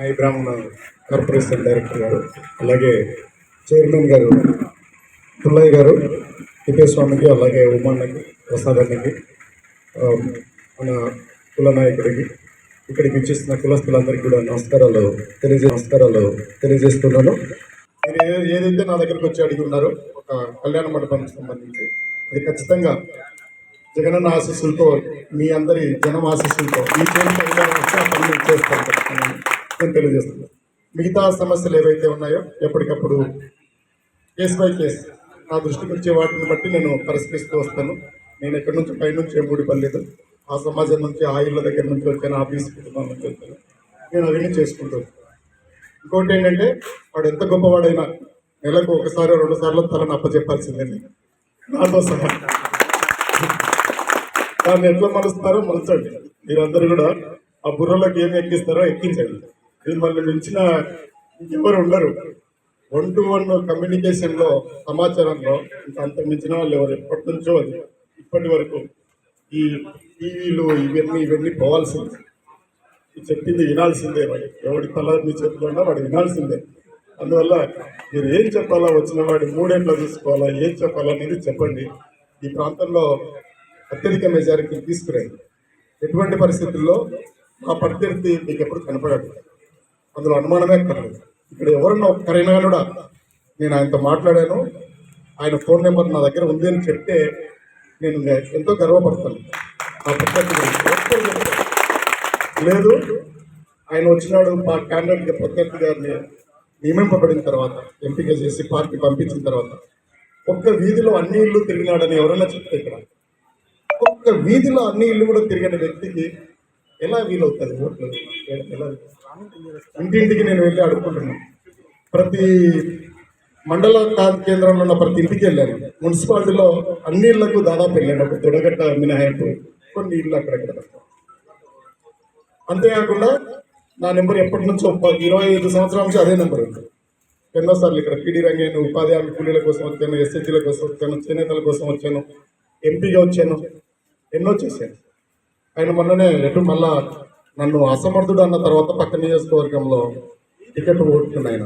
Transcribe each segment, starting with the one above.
సాయి బ్రాహ్మణ corporation director గారు. అలాగే చైర్మన్ గారు పుల్లయ్య గారు తిప్పేస్వామికి అలాగే ఉమ్మన్నకి ప్రసాద్ అన్నకి మన కుల నాయకుడికి ఇక్కడికి ఇచ్చేస్తున్న కులస్తులందరికీ కూడా నమస్కారాలు తెలియజే నమస్కారాలు తెలియజేస్తున్నాను. మీరు ఏదైతే నా దగ్గరికి వచ్చి అడిగి ఉన్నారో ఒక కళ్యాణ మండపానికి సంబంధించి అది ఖచ్చితంగా జగనన్న ఆశీస్సులతో మీ అందరి జనం ఆశీస్సులతో ఈ పేరు కళ్యాణం ఆ పని చేస్తాను. నేను తెలియజేస్తున్నాను మిగతా సమస్యలు ఏవైతే ఉన్నాయో ఎప్పటికప్పుడు కేసు బై కేసు నా దృష్టికి వచ్చే వాటిని బట్టి నేను పరిష్కరిస్తూ వస్తాను. నేను ఎక్కడి నుంచి పై నుంచి ఏం ఊడిపడలేదు ఆ సమాజం నుంచి ఆ ఇళ్ళ దగ్గర నుంచి వచ్చాను ఆఫీస్ కుటుంబం నుంచి వచ్చాను. నేను అవన్నీ చేసుకుంటాను ఇంకోటి ఏంటంటే వాడు ఎంత గొప్పవాడైనా నెలకు ఒకసారి రెండు సార్లు తలను అప్పచెప్పాల్సిందండి నాతో సహా. దాన్ని ఎట్లా మలుస్తారో మలచండి. మీరందరూ కూడా ఆ బుర్రలోకి ఏమి ఎక్కిస్తారో ఎక్కించండి. మిమ్మల్ని మించిన ఎవరు ఉండరు. వన్ టు వన్ కమ్యూనికేషన్లో సమాచారంలో ఇంకా అంత మించిన వాళ్ళు ఎవరు? ఎప్పటి నుంచో అది. ఇప్పటి వరకు ఈ టీవీలు ఇవన్నీ ఇవన్నీ పోవాల్సింది. ఈ చెప్పింది వినాల్సిందే వాడు ఎవడి తల మీ చేతిలో వాడు వినాల్సిందే. అందువల్ల మీరు ఏం చెప్పాలా వచ్చిన వాడి మూడేంట్లో చూసుకోవాలా ఏం చెప్పాలా అనేది చెప్పండి. ఈ ప్రాంతంలో అత్యధిక మెజారిటీ తీసుకురండి. ఎటువంటి పరిస్థితుల్లో మా ప్రత్యర్థి మీకు ఎప్పుడు కనపడదు అందులో అనుమానమే కలదు ఇక్కడ ఎవరన్నా ఒక్కరైనా కూడా నేను ఆయనతో మాట్లాడాను. ఆయన ఫోన్ నెంబర్ నా దగ్గర ఉంది అని చెప్తే నేను ఎంతో గర్వపడతాను. ఆ ప్రత్యర్థి లేదు ఆయన వచ్చినాడు మా క్యాండిడేట్గా ప్రత్యర్థి గారిని నియమింపబడిన తర్వాత ఎంపిక చేసి పార్టీ పంపించిన తర్వాత ఒక్క వీధిలో అన్ని ఇల్లు తిరిగినాడని ఎవరైనా చెప్తే ఇక్కడ? ఒక్క వీధిలో అన్ని ఇల్లు కూడా తిరిగిన వ్యక్తికి ఎలా వీలవుతుంది ఓట్లు? ఎలా? ఇంటింటికి నేను వెళ్ళి అడుక్కుంటున్నాను ప్రతి మండల కేంద్రంలో ఉన్న ప్రతి ఇంటికి వెళ్ళాను. మున్సిపాలిటీలో అన్ని ఇళ్ళకు దాదాపు వెళ్ళాను. ఒక తొడగట్ట మినహాయింపు. కొన్ని ఇళ్ళు అక్కడక్కడ అంతేకాకుండా నా నెంబర్ ఎప్పటి నుంచో ఇరవై ఐదు సంవత్సరాల నుంచి అదే నెంబర్ ఉంది. ఎన్నోసార్లు ఇక్కడ పీడీ రంగేను ఉపాధి హామీ కూలీల కోసం వచ్చాను ఎస్హెచ్ల కోసం వచ్చాను చేనేతల కోసం వచ్చాను ఎంపీగా వచ్చాను ఎన్నో చేశాను. ఆయన మొన్ననే ఎటు మళ్ళా నన్ను అసమర్థుడు అన్న తర్వాత పక్క నియోజకవర్గంలో టికెట్ ఓడుతుంది ఆయన.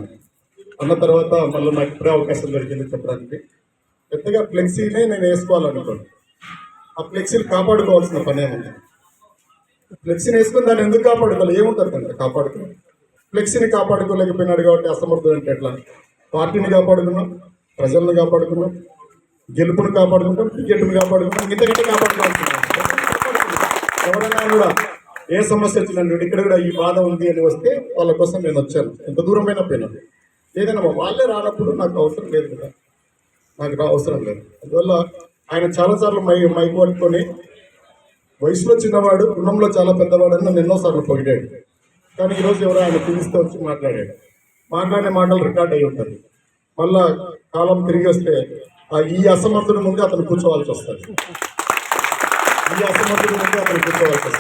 అన్న తర్వాత మళ్ళీ నాకు ఇప్పుడే అవకాశం దొరికింది చెప్పడానికి. పెద్దగా ఫ్లెక్సీనే నేను వేసుకోవాలనుకోండి ఆ ఫ్లెక్సీని కాపాడుకోవాల్సిన పని ఏముంది ఫ్లెక్సీని వేసుకుని దాన్ని ఎందుకు కాపాడుకోవాలి? ఏముంటుంది కనుక కాపాడుకోవాలి. ఫ్లెక్సీని కాపాడుకోలేకపోయినాడు కాబట్టి అసమర్థుడు అంటే ఎట్లా? పార్టీని కాపాడుకున్నాం ప్రజలను కాపాడుకున్నాం గెలుపును కాపాడుకుంటాం టికెట్ని కాపాడుకుంటాం ఇంతకంటే కాపాడుకోవాల్సింది. ఎవరైనా కూడా ఏ సమస్య వచ్చినా ఇక్కడ కూడా ఈ బాధ ఉంది అని వస్తే వాళ్ళ కోసం నేను వచ్చాను. ఎంత దూరమైన పోయినా ఏదైనా వాళ్ళే రానప్పుడు నాకు అవసరం లేదు కదా. నాకు రా- అవసరం లేదు. అందువల్ల ఆయన చాలాసార్లు మై మైక్ పట్టుకొని వయసులో చిన్నవాడు గుణంలో చాలా పెద్దవాడు అని నన్ను ఎన్నోసార్లు పొగిడాడు. కానీ ఈరోజు ఎవరో ఆయన పిలిస్తే వచ్చి మాట్లాడాడు. మాట్లాడే మాటలు రికార్డ్ అయి ఉంటుంది. మళ్ళా కాలం తిరిగి వస్తే ఆ ఈ అసమర్థుడి ముందే అతను కూర్చోవాల్సి వస్తుంది. ఈ అసమర్థత ముందు అతను కూర్చోవలసి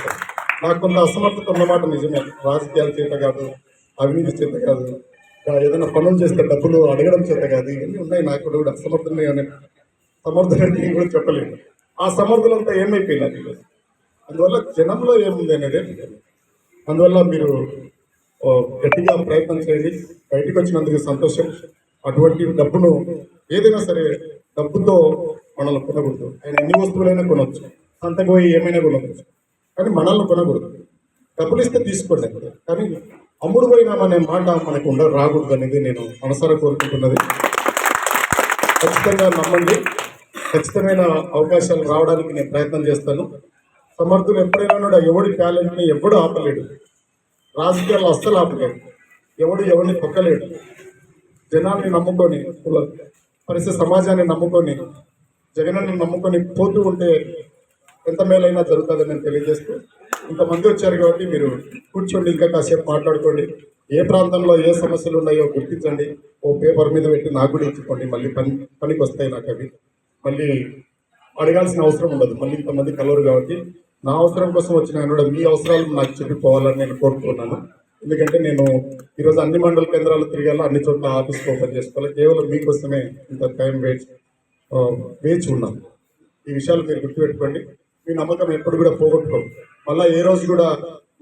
నాకు కొంత అసమర్థత ఉన్నమాట నిజమే. రాజకీయాల చేత కాదు అవినీతి చేత కాదు ఏదైనా పనులు చేస్తే డబ్బులు అడగడం చేత కాదు ఇవన్నీ ఉన్నాయి. నాకు కూడా అసమర్థమే అనే సమర్థులని కూడా చెప్పలేదు ఆ సమర్థులంతా ఏమైపోయినారు అందువల్ల జనంలో ఏముంది అనేది అందువల్ల మీరు గట్టిగా ప్రయత్నం చేయండి. బయటికి వచ్చినందుకు సంతోషం. అటువంటి డబ్బును ఏదైనా సరే డబ్బుతో మనల్ని కొనకూడదు. ఆయన ఎన్ని వస్తువులైనా కొనవచ్చు. సంతకు పోయి ఏమైనా కొనకూడదు. కానీ మనల్ని కొనకూడదు. డబ్బులు ఇస్తే తీసుకోండి. కానీ అమ్ముడు పోయినామనే మాట మనకు ఉండ రాకూడదు అనేది నేను మనసారా కోరుకుంటున్నది. ఖచ్చితంగా నమ్మండి. ఖచ్చితమైన అవకాశాలు రావడానికి నేను ప్రయత్నం చేస్తాను. సమర్థులు ఎప్పుడైనా కూడా ఎవడి టాలెంట్ని ఎవడు ఆపలేడు. రాజకీయాలు అస్సలు ఆపలేడు. ఎవడు ఎవరిని తొక్కలేడు. జనాన్ని నమ్ముకొని పరిస్థితి సమాజాన్ని నమ్ముకొని జగనాన్ని నమ్ముకొని పోతూ ఉంటే ఎంత మేలైనా జరుగుతుందని నేను తెలియజేస్తూ ఇంతమంది వచ్చారు కాబట్టి మీరు కూర్చోండి ఇంకా కాసేపు మాట్లాడుకోండి. ఏ ప్రాంతంలో ఏ సమస్యలు ఉన్నాయో గుర్తించండి. ఓ పేపర్ మీద పెట్టి నాకు కూడా ఇచ్చుకోండి. మళ్ళీ పని పనికి వస్తాయి నాకు అవి. మళ్ళీ అడగాల్సిన అవసరం ఉండదు. మళ్ళీ ఇంతమంది కలవరు కాబట్టి నా అవసరం కోసం వచ్చిన ఆయన కూడా మీ అవసరాలు నాకు చెప్పిపోవాలని నేను కోరుకుంటున్నాను. ఎందుకంటే నేను ఈరోజు అన్ని మండల కేంద్రాలు తిరగాలి అన్ని చోట్ల ఆఫీస్ ఓపెన్ చేసుకోవాలి. కేవలం మీకోసమే ఇంత టైం వేచి వేచి ఉన్నాను. ఈ విషయాలు మీరు గుర్తుపెట్టుకోండి. మీ నమ్మకం ఎప్పుడు కూడా పోగొట్టుకోం. మళ్ళీ ఏ రోజు కూడా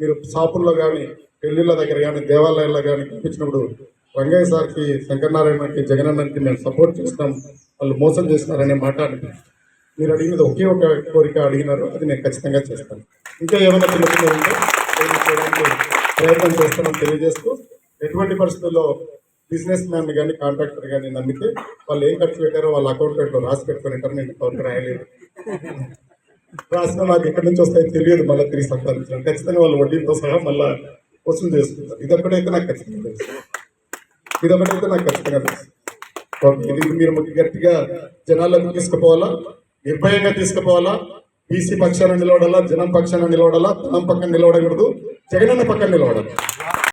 మీరు షాపుల్లో కానీ పెళ్ళిళ్ళ దగ్గర కానీ దేవాలయాల్లో కానీ కనిపించినప్పుడు రంగయ్య సార్కి శంకరనారాయణకి జగనన్నకి మేము సపోర్ట్ చేస్తాం. వాళ్ళు మోసం చేస్తున్నారనే మాట అనిపించింది. మీరు అడిగినది ఒకే ఒక కోరిక అడిగినారు అది నేను ఖచ్చితంగా చేస్తాను. ఇంకా ఏమైనా చిన్న ఉంటే చేయడానికి ప్రయత్నం చేస్తామని తెలియజేస్తూ ఎటువంటి పరిస్థితుల్లో బిజినెస్ మ్యాన్ కానీ కాంట్రాక్టర్ కానీ నమ్మితే వాళ్ళు ఏం ఖర్చు పెట్టారో వాళ్ళ అకౌంట్లో రాసి పెట్టుకుని ఉంటారు నేను కౌంటర్ రాయలేదు. రాసిన నాకు ఎక్కడి నుంచి వస్తాయో తెలియదు మళ్ళీ తిరిగి సంపాదించడం ఖచ్చితంగా వాళ్ళు వడ్డీతో సహా మళ్ళీ వసూలు చేసుకుంటారు. ఇదొక్కడైతే నాకు ఖచ్చితంగా తెలుసు. ఇదొకటైతే నాకు ఖచ్చితంగా తెలుసు. ఇది మీరు గట్టిగా జనాలకు తీసుకుపోవాలా? నిర్భయంగా తీసుకుపోవాలా? బీసీ పక్షాన నిలబడాలా? జనం పక్షాన నిలబడాలా? తనం పక్కన నిలబడకూడదు. జగనన్న పక్కన నిలవడాలి